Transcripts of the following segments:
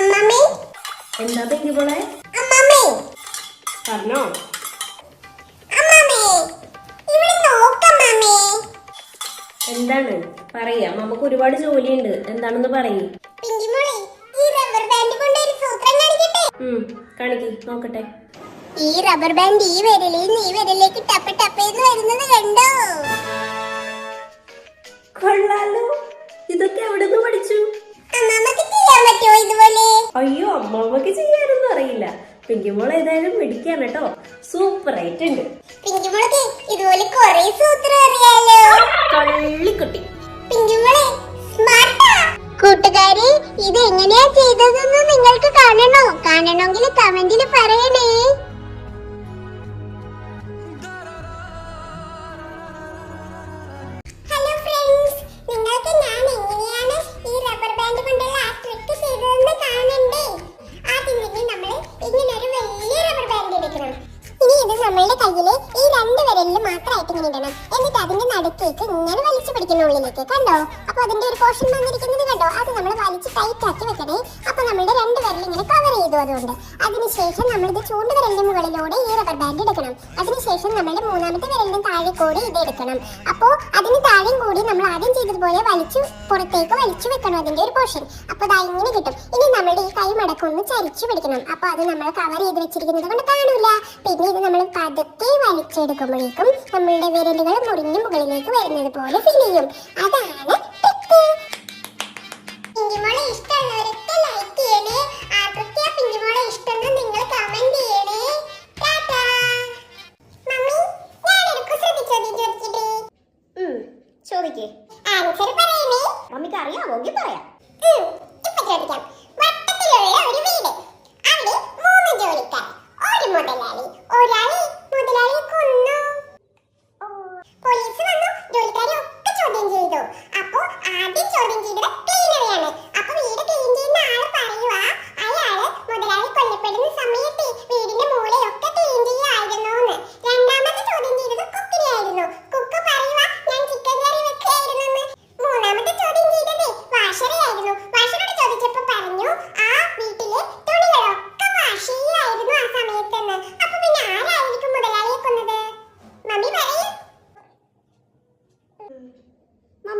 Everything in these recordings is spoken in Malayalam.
അമ്മമ്മേ. എന്താ പോളെ അമ്മമ്മേ. പറഞ്ഞോ. അമ്മമ്മേ. ഇവിടെ നോക്കമ്മമ്മേ എന്താണ്? പറയാ. നമുക്ക് ഒരുപാട് ജോലിയുണ്ട്. എന്താണെന്ന് പറയ്. പിങ്കിമോളെ ഈ റബ്ബർ ബാൻഡ് കൊണ്ട് ഒരു സൂത്രം കാണിക്കട്ടെ? ഉം കാണിക്ക്. നോക്കട്ടെ. ഈ റബ്ബർ ബാൻഡ് ഈ വിരലിൽ നീ വിരലിലേക്ക് ടപ്പ് ടപ്പ് എന്ന് വരുന്നത് കണ്ടോ? കൊള്ളാലോ. ഇതൊക്കെ എവിടെ നിന്ന് പഠിച്ചു? അയ്യോ അമ്മാമ്മക്ക് ചെയ്യാനൊന്നും അറിയില്ല. പിങ്കിമോൾ ഏതായാലും പിടിക്കാണ് കേട്ടോ. സൂപ്പർ ആയിട്ടുണ്ട്. പിങ്കിമോൾക്ക് ഇതുപോലെ ഇത് എങ്ങനെയാ ചെയ്തതെന്ന് നിങ്ങൾക്ക് കാണണോ? കാണണമെങ്കിൽ കമന്റിൽ പറയണേ. നമ്മളുടെ ഈ രണ്ട് വിരലിൽ മാത്രമായിട്ട് ഇങ്ങനെ ഇടണം. എന്നിട്ട് അതിന്റെ നടുക്കേക്ക് ഇങ്ങനെ വലിച്ചു പിടിക്കുന്ന ഉള്ളിലേക്ക്. കണ്ടോ? അപ്പൊ അതിന്റെ ഒരു പോർഷൻ വന്നിരിക്കുന്നത് കണ്ടോ അത് നമ്മൾ വലിച്ച് ടൈറ്റ് ആക്കി വെക്കണേ. അപ്പൊ നമ്മളുടെ രണ്ട് വിരൽ ഇങ്ങനെ കവർ ചെയ്തു അതുകൊണ്ട്. അതിനുശേഷം നമ്മൾ ഇത് ചൂണ്ട് വിരലിന്റെ മുകളിലൂടെ ഈ റബ്ബർ ബാൻഡ് എടുക്കണം. അതിനുശേഷം നമ്മളുടെ മൂന്നാമത്തെ വിരലിന്റെ താഴെ കൂടി ഇത് എടുക്കണം. അപ്പോ അതിന് താഴെയും കൂടി നമ്മൾ ആദ്യം ചെയ്തതുപോലെ വലിച്ചു പുറത്തേക്ക് വലിച്ചു വെക്കണം അതിന്റെ ഒരു പോർഷൻ അപ്പൊ ദാ ഇങ്ങനെ കിട്ടും. ഇനി നമ്മളുടെ ഈ കൈ മടക്കം ഒന്ന് ചരിച്ചു പിടിക്കണം. അപ്പൊ അത് നമ്മൾ കവർ ചെയ്ത് വെച്ചിരിക്കുന്നത് കൊണ്ട് കാണൂല. പിന്നെ ഇത് നമ്മൾ പതുക്കെ വലിച്ചെടുക്കുമ്പോഴേക്കും നമ്മളുടെ വിരലുകൾ മുറിഞ്ഞ് മുകളിലേക്ക് വരുന്നത് പോലെ ഫീൽ ചെയ്യും. അതാണ് ആൻസർ പറയണേ മമ്മിക്ക് അറിയാമോങ്കിൽ പറയാം. ഇപ്പൊ ചോദിക്കാം. വട്ടത്തിലുള്ള ഒരു വീട്. അവിടെ മൂന്ന് ജോലിക്കാർ. ഒരു മുതലാളി ഒരാളെ.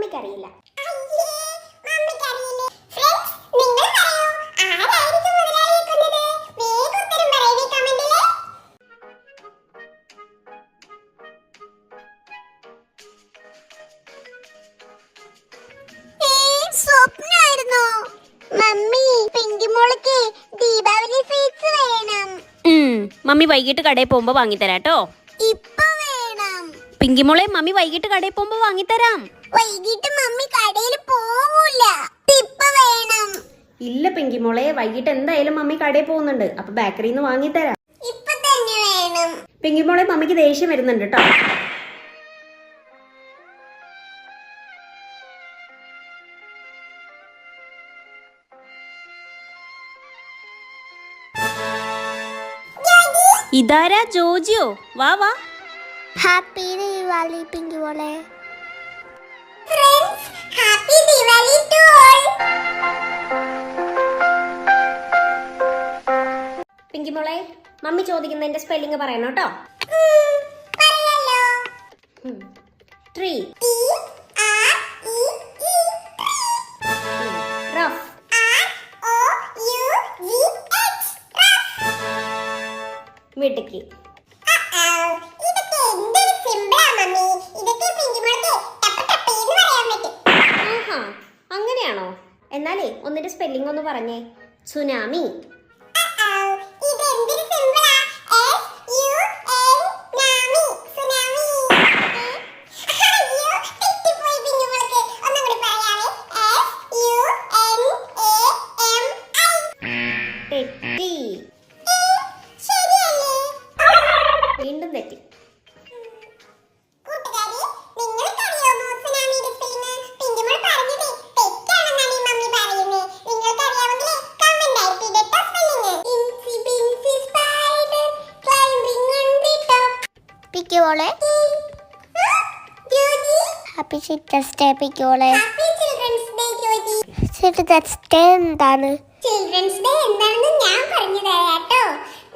കമന്റിൽ. സ്വപ്നായിരുന്നോ? മമ്മി ദീപാവലി സ്വീറ്റ്സ് വേണം. മമ്മി വൈകിട്ട് കടയിൽ പോകുമ്പോ വാങ്ങിത്തരാട്ടോ. ഇപ്പൊ പിങ്കിമോളെ മമ്മി വൈകിട്ട് കടയിൽ പോകുമ്പോ വാങ്ങിത്തരാം. വൈകിട്ട് മമ്മി കടയിൽ പോകൂല ഇപ്പൊ വേണം. ഇല്ല പിങ്കി പിങ്കിമോളെ വൈകിട്ട് എന്തായാലും മമ്മി കടയിൽ പോകുന്നുണ്ട്. അപ്പൊ ബേക്കറിയിൽ നിന്ന് വാങ്ങിത്തരാം. ഇപ്പൊ തന്നെ വേണം. പിങ്കി പിങ്കിമോളെ മമ്മിക്ക് ദേഷ്യം വരുന്നുണ്ട് കേട്ടോ ഇതാരാ ജോജിയോ? വാ വാ. ഹാപ്പി ദിവാലി പിങ്കി മോളെ friends happy Diwali to all പിങ്കിമോളെ mummy ചോദിക്കുന്നതിന്റെ സ്പെല്ലിംഗ് പറയണം കേട്ടോ. ട്രീ റഫ് മിടുക്കി ഇതൊക്കെ എന്തൊരു സിമ്പിളാ മമ്മി ഇതൊക്കെ പിങ്കി മോൾക്ക് ടപ്പ് ടപ്പ് എന്ന് പറയാൻ പറ്റും ആഹാ അങ്ങനെയാണോ എന്നാലേ ഒന്നിന്റെ സ്പെല്ലിംഗ് ഒന്ന് പറഞ്ഞേ. Tsunami. പിക്കോളെ. Happy children's day happy children's day എന്താണ്? ചിൽഡ്രൻസ് ഡേ എന്താണെന്ന് ഞാൻ പറഞ്ഞു തരാട്ടോ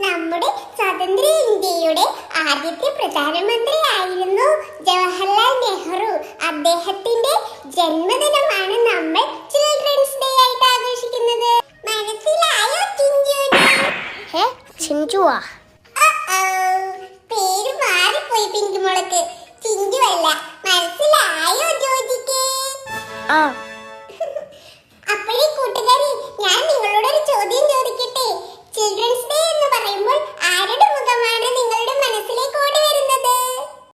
നമ്മുടെ സ്വതന്ത്ര ഇന്ത്യയുടെ ആദ്യത്തെ പ്രധാനമന്ത്രി ആയിരുന്നു ജവഹർലാൽ നെഹ്റു. അദ്ദേഹത്തിന്റെ ജന്മദിനമാണ് നമ്മൾ ചിൽഡ്രൻസ് ഡേ ആയിട്ട് ആഘോഷിക്കുന്നത്. മനസ്സിലായോ ചിഞ്ചുനെ ഹേ ചിഞ്ചുവാ? പോയി പിങ്ക് മോളക്ക് ചിഞ്ചു അല്ല മനസ്സിലായോ ജ്യോതിക്ക്? ആ. അപ്പോഴേ കൂട്ടുകാരി ഞാൻ നിങ്ങളോട് ഒരു ചോദ്യം ചോദിക്കട്ടെ? ചിൽഡ്രൻസ് ഡേ എന്ന് പറയുമ്പോൾ